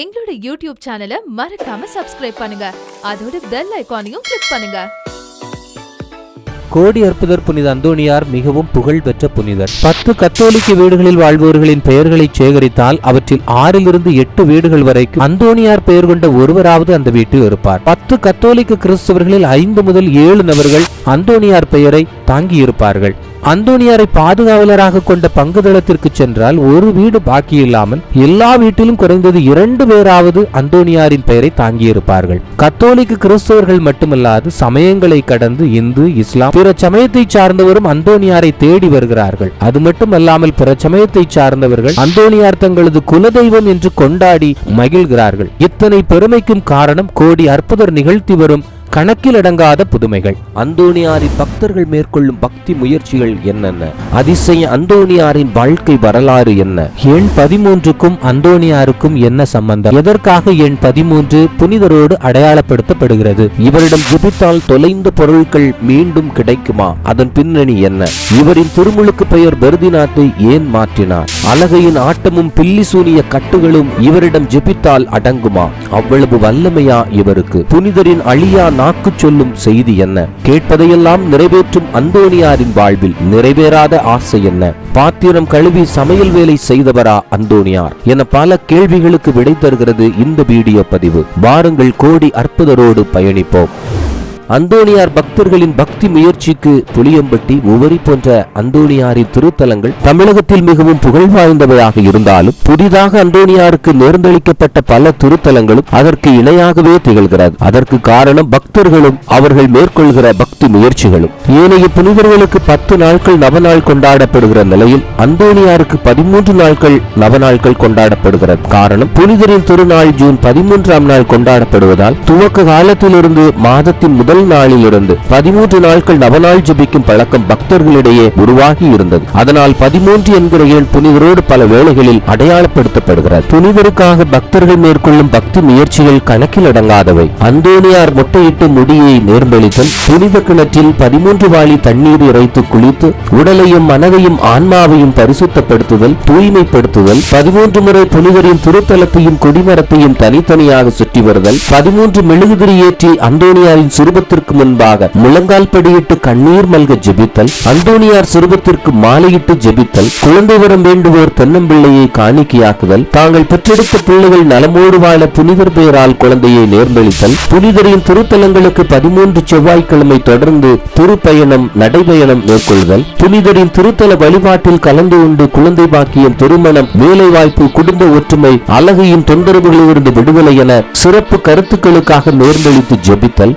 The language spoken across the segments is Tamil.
எங்களோட யூடியூப் சேனலை மறக்காம சப்ஸ்கிரைப் பண்ணுங்க. அதோட பெல் ஐக்கானையும் கிளிக் பண்ணுங்க. கோடி அற்புதர் புனித அந்தோணியார் மிகவும் புகழ்பெற்ற புனிதர். பத்து கத்தோலிக்க வீடுகளில் வாழ்பவர்களின் பெயர்களை சேகரித்தால் அவற்றில் ஆறிலிருந்து எட்டு வீடுகள் வரைக்கும் அந்தோணியார் பெயர் கொண்ட ஒருவராவது அந்த வீட்டில் இருப்பார். பத்து கத்தோலிக்க கிறிஸ்தவர்களில் ஐந்து முதல் ஏழு நபர்கள் அந்தோணியார் பெயரை தாங்கியிருப்பார்கள். அந்தோனியாரை பாதுகாவலராக கொண்ட பங்குதளத்திற்கு சென்றால் ஒரு வீடு பாக்கி இல்லாமல் எல்லா வீட்டிலும் குறைந்தது இரண்டு பேராவது அந்தோனியாரின் பெயரை தாங்கியிருப்பார்கள். கத்தோலிக்க கிறிஸ்தவர்கள் மட்டுமல்லாது சமயங்களை கடந்து இந்து இஸ்லாம் பிற சமயத்தை சார்ந்தவரும் அந்தோனியாரை தேடி வருகிறார்கள். அது மட்டுமல்லாமல் பிற சமயத்தை சார்ந்தவர்கள் அந்தோனியார் தங்களது குலதெய்வம் என்று கொண்டாடி மகிழ்கிறார்கள். இத்தனை பெருமைக்கும் காரணம் கோடி அற்புதர் நிகழ்த்தி வரும் கணக்கிலடங்காத புதுமைகள். அந்தோணியாரின் பக்தர்கள் மேற்கொள்ளும் பக்தி முயற்சிகள் என்னென்ன? அதிசய அந்தோணியாரின் வாழ்க்கை வரலாறு என்ன? எண் பதிமூன்றுக்கும் அந்தோணியாருக்கும் என்ன சம்பந்தம்? எதற்காக எண் பதிமூன்று புனிதரோடு அடையாளப்படுத்தப்படுகிறது? இவரிடம் ஜெபித்தால் தொலைந்த பொருட்கள் மீண்டும் கிடைக்குமா? அதன் பின்னணி என்ன? இவரின் திருமுழுக்கு பெயர் பெருதிநாத்தை ஏன் மாற்றினார்? அழகையின் ஆட்டமும் பில்லி சூனிய கட்டுகளும் இவரிடம் ஜெபித்தால் அடங்குமா? அவ்வளவு வல்லமையா இவருக்கு? புனிதரின் அழியா நாக்கு சொல்லும் செய்தி என்ன? கேட்பதையெல்லாம் நிறைவேற்றும் அந்தோனியாரின் வாழ்வில் நிறைவேறாத ஆசை என்ன? பாத்திரம் கழுவி சமையல் வேலை செய்தவரா அந்தோனியார் என பல கேள்விகளுக்கு விடை தருகிறது இந்த வீடியோ பதிவு. வாருங்கள் கோடி அற்புதரோடு பயணிப்போம். அந்தோணியார் பக்தர்களின் பக்தி முயற்சிக்கு புளியம்பட்டி உவரி போன்ற அந்தோணியாரின் திருத்தலங்கள் தமிழகத்தில் மிகவும் புகழ் வாய்ந்தவையாக இருந்தாலும் புதிதாக அந்தோணியாருக்கு நேர்ந்தளிக்கப்பட்ட பல திருத்தலங்களும் அதற்கு இணையாகவே திகழ்கிறது. அதற்கு காரணம் பக்தர்களும் அவர்கள் மேற்கொள்கிற பக்தி முயற்சிகளும். ஏனைய புனிதர்களுக்கு பத்து நாட்கள் நவநாள் கொண்டாடப்படுகிற நிலையில் அந்தோணியாருக்கு பதிமூன்று நாட்கள் நவநாட்கள் கொண்டாடப்படுகிறது. காரணம் புனிதரின் திருநாள் ஜூன் பதிமூன்றாம் நாள் கொண்டாடப்படுவதால் துவக்க காலத்திலிருந்து மாதத்தின் முதல் நாளிலிருந்து பதிமூன்று நாட்கள் நவநாள் ஜபிக்கும் பழக்கம் பக்தர்களிடையே உருவாகி இருந்தது அதனால் பதிமூன்று என்கிற எண் புனிதரோடு பல வேளைகளில் அடையாளப்படுத்தப்படுகிறது. புனிதருக்காக பக்தர்கள் மேற்கொள்ளும் பக்தி முயற்சிகள் கணக்கில் அடங்காதவை. அந்தோனியார் முட்டையிட்டு முடியை நேர்ந்தளித்தல் புனித கிணற்றில் பதிமூன்று வாளி தண்ணீர் இறைத்து குளித்து உடலையும் மனதையும் ஆன்மாவையும் பரிசுத்தப்படுத்துதல் தூய்மைப்படுத்துதல் பதிமூன்று முறை புனிதரின் திருத்தலத்தையும் கொடிமரத்தையும் தனித்தனியாக சுற்றி வருதல் பதிமூன்று மெழுகுதிரி ஏற்றி அந்தோனியாரின் சிறுபத்திற்கு முன்பாக முழங்கால் படியிட்டு கண்ணீர் மல்க ஜெபித்தல் அந்தோனியார் சிறுபத்திற்கு மாலையிட்டு ஜெபித்தல் குழந்தை வரம் வேண்டுவோர் தென்னம்பிள்ளையை காணிக்கையாக்குதல் தாங்கள் பெற்றெடுத்த பிள்ளைகள் நலமோடு வாழ புனிதர் பெயரால் குழந்தையை நேர்ந்தளித்தல் புனிதரின் திருத்தலங்களுக்கு பதிமூன்று செவ்வாய்க்கிழமை தொடர்ந்து திருப்பயணம் நடைபயணம் மேற்கொள்ளுதல் புனிதரின் திருத்தல வழிபாட்டில் கலந்து கொண்டு குழந்தை பாக்கியம் திருமணம் வேலைவாய்ப்பு குடும்ப ஒற்றுமை அழகையின் தொந்தரவுகளிலிருந்து விடுதலை என சிறப்பு கருத்துக்களுக்காக நேர்ந்தளித்து ஜெபித்தல்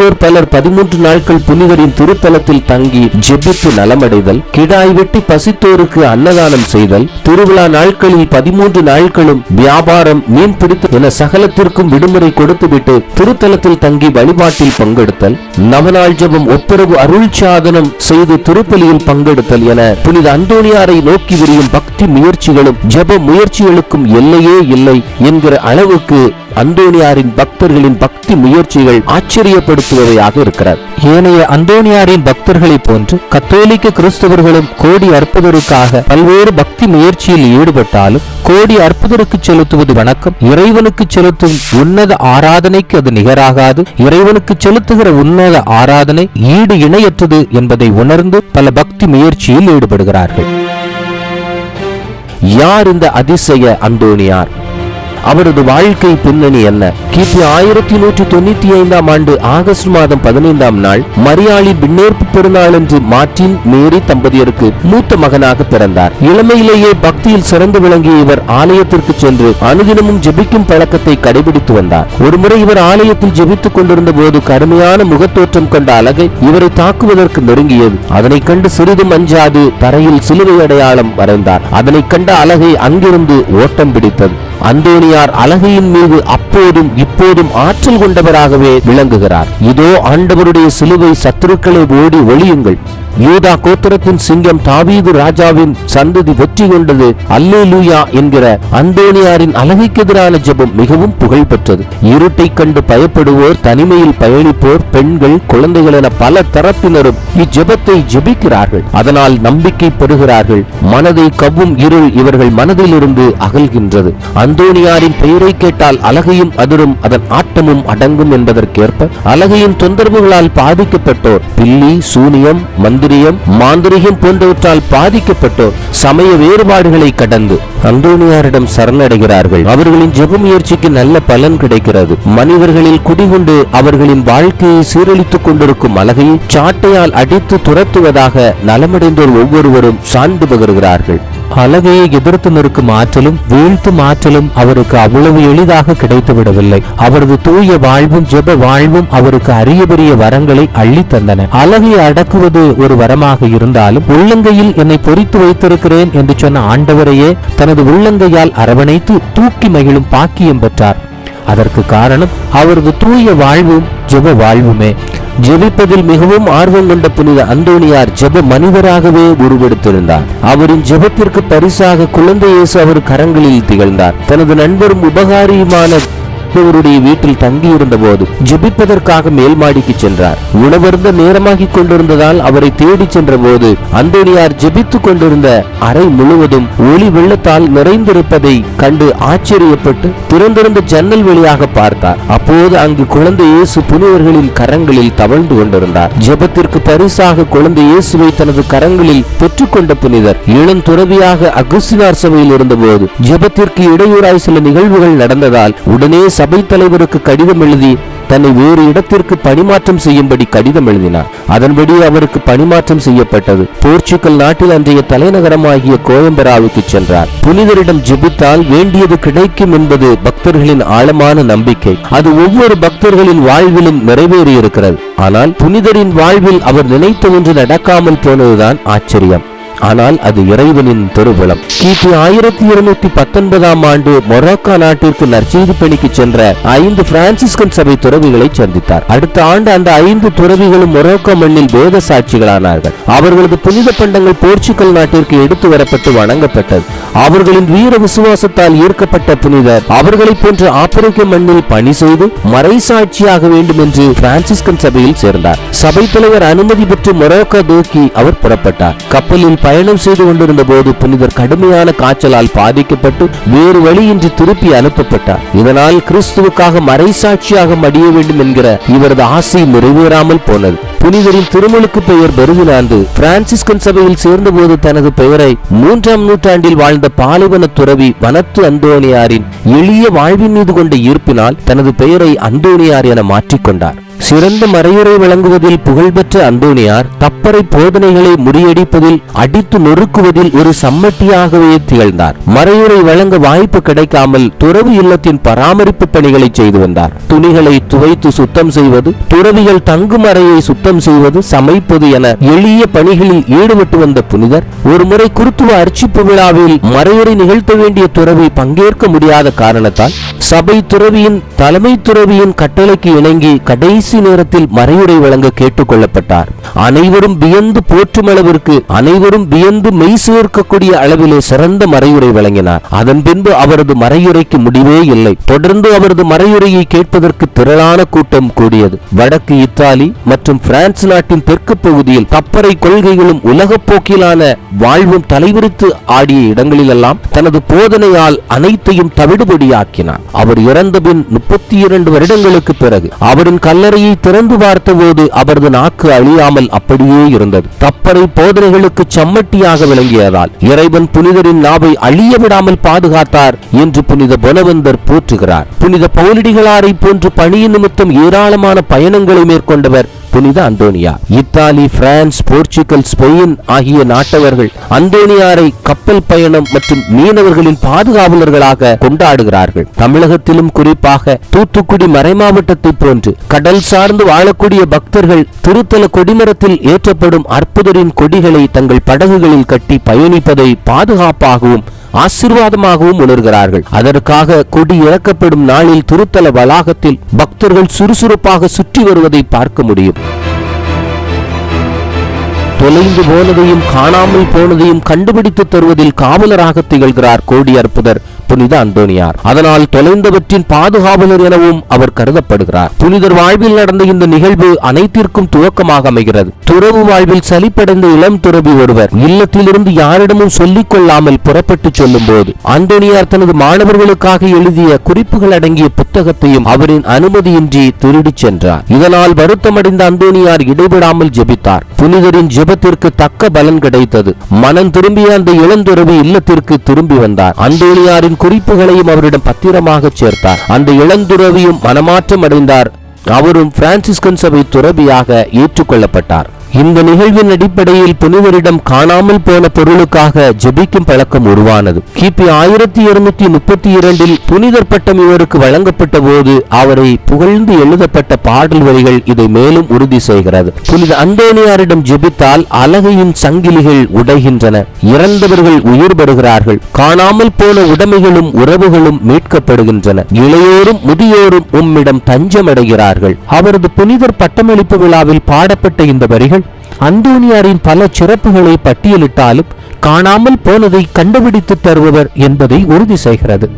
நோயிற்றோர் பலர் பதிமூன்று நாட்கள் புனிதரின் திருத்தலத்தில் தங்கி ஜெபித்து நலமடைதல் கிடாய் வெட்டி பசித்தோருக்கு அன்னதானம் செய்தல் திருவிழா நாட்களில் பதிமூன்று நாட்களும் வியாபாரம் மீன் பிடித்து என சகலத்திற்கும் விடுமுறை கொடுத்துவிட்டு திருத்தலத்தில் தங்கி வழிபாட்டில் பங்கெடுத்தல் நவநாள் ஜபம் ஒப்புரவு அருள் சாதனம் செய்து திருப்பலியில் பங்கெடுத்தல் என புனித அந்தோணியாரை நோக்கி விரியும் பக்தி முயற்சிகளும் ஜப முயற்சிகளுக்கும் எல்லையே இல்லை என்கிற அளவுக்கு அந்தோனியாரின் பக்தர்களின் பக்தி முயற்சிகள் ஆச்சரியப்படுத்துவதையாக இருக்கிறார் ஏனைய அந்தோனியாரின் பக்தர்களைப் போன்று கத்தோலிக்க கிறிஸ்தவர்களும் கோடி அற்புதருக்காக பல்வேறு பக்தி முயற்சியில் ஈடுபட்டாலும் கோடி அற்புதருக்கு செலுத்துவது வணக்கம். இறைவனுக்கு செலுத்தும் உன்னத ஆராதனைக்கு அது நிகராகாது. இறைவனுக்கு செலுத்துகிற உன்னத ஆராதனை ஈடு இணையற்றது என்பதை உணர்ந்து பல பக்தி முயற்சியில் ஈடுபடுகிறார்கள். யார் இந்த அதிசய அந்தோனியார்? அவரது வாழ்க்கை பின்னணி என்ன? கிபி ஆயிரத்தி நூற்றி தொண்ணூத்தி ஐந்தாம் ஆண்டு ஆகஸ்ட் மாதம் பதினைந்தாம் நாள் மரியாளி விண்ணேற்பு பெருநாள் என்று மார்டின் மேரி தம்பதியருக்கு மூத்த மகனாக பிறந்தார். இளமையிலேயே பக்தியில் சிறந்து விளங்கிய இவர் ஆலயத்திற்கு சென்று அனுதினமும் ஜெபிக்கும் பழக்கத்தை கடைபிடித்து வந்தார். ஒருமுறை இவர் ஆலயத்தில் ஜெபித்துக் கொண்டிருந்த போது கடுமையான முகத்தோற்றம் கொண்ட அழகை இவரை தாக்குவதற்கு நெருங்கியது. அதனை கண்டு சிறிதும் அஞ்சாது தரையில் சிலுவை அடையாளம் வரைந்தார். அதனை கண்ட அழகை அங்கிருந்து ஓட்டம் பிடித்தது. அந்தோனியா அந்தோனியார் அழகையின் மீது அப்போதும் இப்போதும் ஆற்றல் கொண்டவராகவே விளங்குகிறார். இதோ ஆண்டவருடைய சிலுவை சத்துருக்களை ஓடி ஒளியுங்கள். யூதா கோத்திரத்தின் சிங்கம் தாவீது ராஜாவின் சந்ததி வெற்றி கொண்டது அல்லேலூயா என்கிற அந்தோனியாரின் அழகைக்கு எதிரான ஜெபம் மிகவும் புகழ் பெற்றது இருட்டை கண்டு பயப்படுவோர் தனிமையில் பயணிப்போர் பெண்கள் குழந்தைகள் என பல தரப்பினரும் இஜெபத்தை ஜெபிக்கிறார்கள். அதனால் நம்பிக்கை பெறுகிறார்கள். மனதை கவ்வும் இருள் இவர்கள் மனதிலிருந்து அகல்கின்றது. அந்தோனியாரின் பெயரை கேட்டால் அழகையும் அதிரும் அதன் ஆட்டமும் அடங்கும் என்பதற்கேற்ப அழகையின் தொந்தரவுகளால் பாதிக்கப்பட்டோர் பில்லி சூனியம் இந்திரியம் மாந்திரிகம் போன்றவற்றால் பாதிக்கப்பட்டோர் சமய வேறுபாடுகளை கடந்து அந்தோனியாரிடம் சரணடைகிறார்கள். அவர்களின் ஜெப முயற்சிக்கு நல்ல பலன் கிடைக்கிறது. மனிதர்களில் குடிகொண்டு அவர்களின் வாழ்க்கையை சீரழித்துக் கொண்டிருக்கும் அழகையை சாட்டையால் அடித்து துரத்துவதாக நலமடைந்தோர் ஒவ்வொருவரும் சான்று பகர்கிறார்கள். அழகையை எதிர்த்து நிற்கும் ஆற்றலும் வீழ்த்தும் ஆற்றலும் அவருக்கு அவ்வளவு எளிதாக கிடைத்து விடவில்லை அவரது தூய வாழ்வும் ஜெப வாழ்வும் அவருக்கு அரிய பெரிய வரங்களை அள்ளி தந்தன. அழகை அடக்குவது ஒரு வரமாக இருந்தாலும் உள்ளங்கையில் என்னை பொறித்து வைத்திருக்கிறேன் என்று சொன்ன ஆண்டவரையே தனது உள்ளங்கையால் அரவணைத்து தூக்கி மகிழும் பாக்கியம் பெற்றார். அதற்கு காரணம் அவரது தூய வாழ்வும் ஜெப வாழ்வுமே. ஜெபிப்பதில் மிகவும் ஆர்வம் கொண்ட புனித அந்தோனியார் ஜெப மனிதராகவே உருவெடுத்திருந்தார். அவரின் ஜெபத்திற்கு பரிசாக குழந்தை இயேசு அவர் கரங்களில் திகழ்ந்தார். தனது நண்பரும் உபகாரியுமான இவருடைய வீட்டில் தங்கியிருந்த போது ஜெபிப்பதற்காக மேல் மாடிக்கு சென்றார். உணவருந்த நேரமாகிக் கொண்டிருந்ததால் அவரை தேடி சென்ற போது அந்தோனியார் ஜெபித்துக் கொண்டிருந்த அறை முழுவதும் ஒளி வெள்ளத்தால் நிறைந்திருப்பதை கண்டு ஆச்சரியப்பட்டு திறந்திருந்த ஜன்னல் வழியாக பார்த்தார். அப்போது அங்கு குழந்தை இயேசு புனிதர்களின் கரங்களில் தவழ்ந்து கொண்டிருந்தார். ஜெபத்திற்கு பரிசாக குழந்தை இயேசுவை தனது கரங்களில் பெற்றுக்கொண்ட புனிதர் இளம் துறவியாக அகுஸ்தினார் சபையில் இருந்தபோது ஜெபத்திற்கு இடையூறாய் சில நிகழ்வுகள் நடந்ததால் உடனே சபை தலைவருக்கு கடிதம் எழுதி தன்னை வேறு இடத்திற்கு பணிமாற்றம் செய்யும்படி கடிதம் எழுதினார். அதன்படி அவருக்கு பணிமாற்றம் செய்யப்பட்டது. போர்ச்சுகல் நாட்டில் அன்றைய தலைநகரமாகிய கோயம்பராவுக்கு சென்றார். புனிதரிடம் ஜெபித்தால் வேண்டியது கிடைக்கும் என்பது பக்தர்களின் ஆழமான நம்பிக்கை. அது ஒவ்வொரு பக்தர்களின் வாழ்விலும் நிறைவேறியிருக்கிறது. ஆனால் புனிதரின் வாழ்வில் அவர் நினைத்த ஒன்று நடக்காமல் போனதுதான் ஆச்சரியம். ஆனால் அது இறைவனின் திருவிழம் கிபி ஆயிரத்தி இருநூத்தி பத்தொன்பதாம் ஆண்டு மொரோக்கா நாட்டிற்கு நற்செய்தி பணிக்கு சென்ற ஐந்து பிரான்சிஸ்கன் சபை துறவிகளை சந்தித்தார். அடுத்த ஆண்டு அந்த ஐந்து துறவிகளும் மொரோக்கோ மண்ணில் வேத சாட்சிகளானார்கள். அவர்களது புனித பண்டங்கள் போர்ச்சுகல் நாட்டிற்கு எடுத்து வரப்பட்டு வணங்கப்பட்டது. அவர்களின் வீர விசுவாசத்தால் ஈர்க்கப்பட்ட புனிதர் அவர்களை போன்ற ஆப்பிரிக்க மண்ணில் பணி செய்து மறைசாட்சியாக வேண்டும் என்று பிரான்சிஸ்கன் சபையில் சேர்ந்தார். சபை தலைவர் அனுமதி பெற்று மொரோக்கோ நோக்கி அவர் புறப்பட்டார். கப்பலில் பயணம் செய்து கொண்டிருந்த போது புனிதர் கடுமையான காய்ச்சலால் பாதிக்கப்பட்டு வேறு வழியின்றி திருப்பி அனுப்பப்பட்டார். இதனால் கிறிஸ்துவுக்காக மறைசாட்சியாக மடிய வேண்டும் என்கிற இவரது ஆசை நிறைவேறாமல் போனது. புனிதரின் திருமலுக்கு பெயர் பெருகினாந்து பிரான்சிஸ்கன் சபையில் சேர்ந்தபோது தனது பெயரை மூன்றாம் நூற்றாண்டில் வாழ்ந்த பாலைவன துறவி வனத்து அந்தோனியாரின் எளிய வாழ்வின் மீது கொண்ட ஈர்ப்பினால் தனது பெயரை அந்தோனியார் என மாற்றிக்கொண்டார். சிறந்த மறையுறை வழங்குவதில் புகழ்பெற்ற அந்தோனியார் தப்பறை போதனைகளை முறியடிப்பதில் அடித்து நொறுக்குவதில் ஒரு சம்மட்டியாகவே திகழ்ந்தார். மறையுறை வழங்க வாய்ப்பு கிடைக்காமல் துறவு இல்லத்தின் பராமரிப்பு பணிகளை செய்து வந்தார். துணிகளை துவைத்து சுத்தம் செய்வது துறவிகள் தங்கும் அறையை சுத்தம் செய்வது சமைப்பது என எளிய பணிகளில் ஈடுபட்டு வந்த புனிதர் ஒருமுறை குருத்துவ அர்ச்சிப்பு விழாவில் மறையுறை நிகழ்த்த வேண்டிய துறவி பங்கேற்க முடியாத காரணத்தால் சபை துறவியின் தலைமை துறவியின் கட்டளைக்கு இணங்கி கடைசி நேரத்தில் மறையுடை வழங்க கேட்டுக் கொள்ளப்பட்டார் அனைவரும் வியந்து போற்றும் அளவிற்கு அனைவரும் வியந்து மெய் சேர்க்கக்கூடிய அளவிலே சிறந்த மறையுரை வழங்கினார். அதன் பின்பு அவரது மறையுரைக்கு முடிவே இல்லை. தொடர்ந்து அவரது மறையுரையை கேட்பதற்கு திரளான கூட்டம் கூடியது. வடக்கு இத்தாலி மற்றும் பிரான்ஸ் நாட்டின் தெற்கு பகுதியில் கப்பரை கொள்கைகளும் உலகப் போக்கிலான வாழ்வும் தலைவிரித்து ஆடிய இடங்களிலெல்லாம் தனது போதனையால் அனைத்தையும் தவிடுபடியாக்கினார். அவர் இறந்தபின் முப்பத்தி இரண்டு வருடங்களுக்கு பிறகு அவரின் கல்லறை கல்லறையை திறந்து பார்த்தபோது அவரது நாக்கு அழியாமல் அப்படியே இருந்தது. தப்பனை போதனைகளுக்கு சம்மட்டியாக விளங்கியதால் இறைவன் புனிதரின் நாவை அழிய விடாமல் பாதுகாத்தார் என்று புனித பொனவந்தர் போற்றுகிறார். புனித பவுலடிகளாரை போன்று பணியின் நிமித்தம் ஏராளமான பயணங்களை மேற்கொண்டவர் புனித அந்தோனியா. இத்தாலி பிரான்ஸ் போர்ச்சுகல் ஸ்பெயின் ஆகிய நாட்டவர்கள் அந்தோனியாரை கப்பல் பயணம் மற்றும் மீனவர்களின் பாதுகாவலர்களாக கொண்டாடுகிறார்கள். தமிழகத்திலும் குறிப்பாக தூத்துக்குடி மறைமாவட்டத்தை போன்று கடல் சார்ந்து வாழக்கூடிய பக்தர்கள் திருத்தல கொடிமரத்தில் ஏற்றப்படும் அற்புதரின் கொடிகளை தங்கள் படகுகளில் கட்டி பயணிப்பதை பாதுகாப்பாகவும் ஆசீர்வாதமாகவும் உணர்கிறார்கள். அதற்காக கொடி இறக்கப்படும் நாளில் திருத்தல வளாகத்தில் பக்தர்கள் சுறுசுறுப்பாக சுற்றி வருவதை பார்க்க முடியும். தொலைந்து போனதையும் காணாமல் போனதையும் கண்டுபிடித்து தருவதில் காவலராக திகழ்கிறார் கோடி அற்புதர். புனித அந்தோனியார். அதனால் தொலைந்தவற்றின் பாதுகாவலர் எனவும் அவர் கருதப்படுகிறார். புனிதர் வாழ்வில் நடந்த இந்த நிகழ்வு அனைத்திற்கும் துவக்கமாக அமைகிறது. துறவு வாழ்வில் சலிப்படைந்த இளம் துறவி ஒருவர் இல்லத்திலிருந்து யாரிடமும் சொல்லிக் கொள்ளாமல் புறப்பட்டு சொல்லும் போது அந்தோனியார் தனது மாணவர்களுக்காக எழுதிய குறிப்புகள் அடங்கிய புத்தகத்தையும் அவரின் அனுமதியின்றி திருடிச் சென்றார். இதனால் வருத்தமடைந்த அந்தோனியார் இடைவிடாமல் ஜெபித்தார். புனிதரின் ஜெபத்திற்கு தக்க பலன் கிடைத்தது. மனம் திரும்பிய அந்த இளந்துறவி இல்லத்திற்கு திரும்பி வந்தார். அந்தோனியாரின் குறிப்புகளையும் அவரிடம் பத்திரமாக சேர்த்தார். அந்த இளந்துறவியும் மனமாற்றம் அடைந்தார் அவரும் பிரான்சிஸ்கன் சபை துறவியாக ஏற்றுக்கொள்ளப்பட்டார். இந்த நிகழ்வின் அடிப்படையில் புனிதரிடம் காணாமல் போன பொருளுக்காக ஜெபிக்கும் பழக்கம் உருவானது. கிபி ஆயிரத்தி இருநூத்தி முப்பத்தி இரண்டில் புனிதர் பட்டம் இவருக்கு வழங்கப்பட்ட போது அவரை புகழ்ந்து எழுதப்பட்ட பாடல் வரிகள் இதை மேலும் உறுதி செய்கிறது. புனித அந்தோனியாரிடம் ஜெபித்தால் அலகையின் சங்கிலிகள் உடைகின்றன. இறந்தவர்கள் உயிர் பெறுகிறார்கள். காணாமல் போன உடைமைகளும் உறவுகளும் மீட்கப்படுகின்றன. இளையோரும் முதியோரும் உம்மிடம் தஞ்சமடைகிறார்கள். அவரது புனிதர் பட்டமளிப்பு விழாவில் பாடப்பட்ட இந்த வரிகள் அந்தோனியாரின் பல சிறப்புகளை பட்டியலிட்டாலும் காணாமல் போனதை கண்டுபிடித்து தருபவர் என்பதை உறுதி செய்கிறது.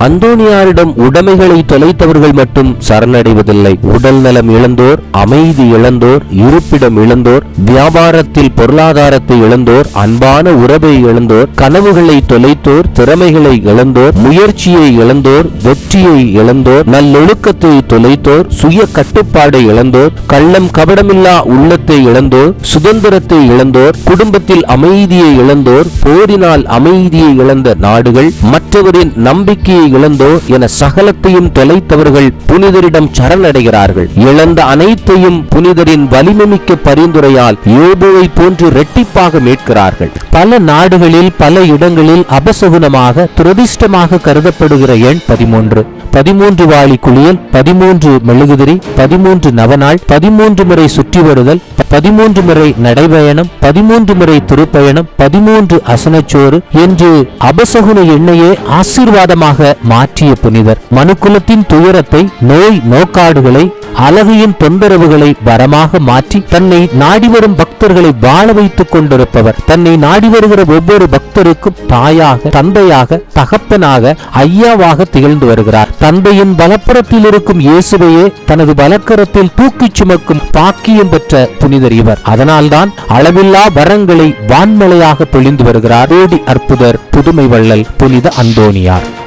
அந்தோனியாரிடம் உடைமைகளை தொலைத்தவர்கள் மட்டும் சரணடைவதில்லை. உடல் நலம் இழந்தோர் அமைதி இழந்தோர் இருப்பிடம் இழந்தோர் வியாபாரத்தில் பொருளாதாரத்தை இழந்தோர் அன்பான உறவை இழந்தோர் கனவுகளை தொலைத்தோர் திறமைகளை இழந்தோர் முயற்சியை இழந்தோர் வெற்றியை இழந்தோர் நல்லொழுக்கத்தை தொலைத்தோர் சுய கட்டுப்பாடை இழந்தோர் கள்ளம் கபடமில்லா உள்ளத்தை இழந்தோர் சுதந்திரத்தை இழந்தோர் குடும்பத்தில் அமைதியை இழந்தோர் போரினால் அமைதியை இழந்த நாடுகள் மற்றவரின் நம்பிக்கையை இழந்தோர் என சகலத்தையும் தொலைத்தவர்கள் புனிதரிடம் சரணடைகிறார்கள். இழந்த அனைத்தையும் புனிதரின் வலிமைமிக்க பரிந்துரையால் யோபுவை போன்று இரட்டிப்பாக மீட்கிறார்கள். பல நாடுகளில் பல இடங்களில் அபசகுனமாக துரதிஷ்டமாக கருதப்படுகிற எண் பதிமூன்று. பதிமூன்று வாளி குளியல் பதிமூன்று மெழுகுதிரி பதிமூன்று நவநாள் பதிமூன்று முறை சுற்றி வருதல் பதிமூன்று முறை நடைபயணம் பதிமூன்று முறை திருப்பயணம் பதிமூன்று அசனச்சோறு என்று அபசகுன எண்ணையே ஆசீர்வாதமாக மாற்றிய புனிதர். மனுக்குலத்தின் துயரத்தை நோய் நோக்காடுகளை அழகையின் தொந்தரவுகளை வரமாக மாற்றி தன்னை நாடி வரும் பக்தர்களை வாழ வைத்துக் கொண்டிருப்பவர். தன்னை நாடி வருகிற ஒவ்வொரு பக்தருக்கும் தாயாக தந்தையாக தகப்பனாக ஐயாவாக திகழ்ந்து வருகிறார். தந்தையின் வலப்புறத்தில் இருக்கும் இயேசுவையே தனது வலக்கரத்தில் தூக்கிச் சுமக்கும் பாக்கியம் பெற்ற புனிதர் இவர். அதனால்தான் அளவில்லா வரங்களை வான்மலையாக பொழிந்து வருகிறார். ஓடி அற்புதர் புதுமை வள்ளல் புனித அந்தோனியார்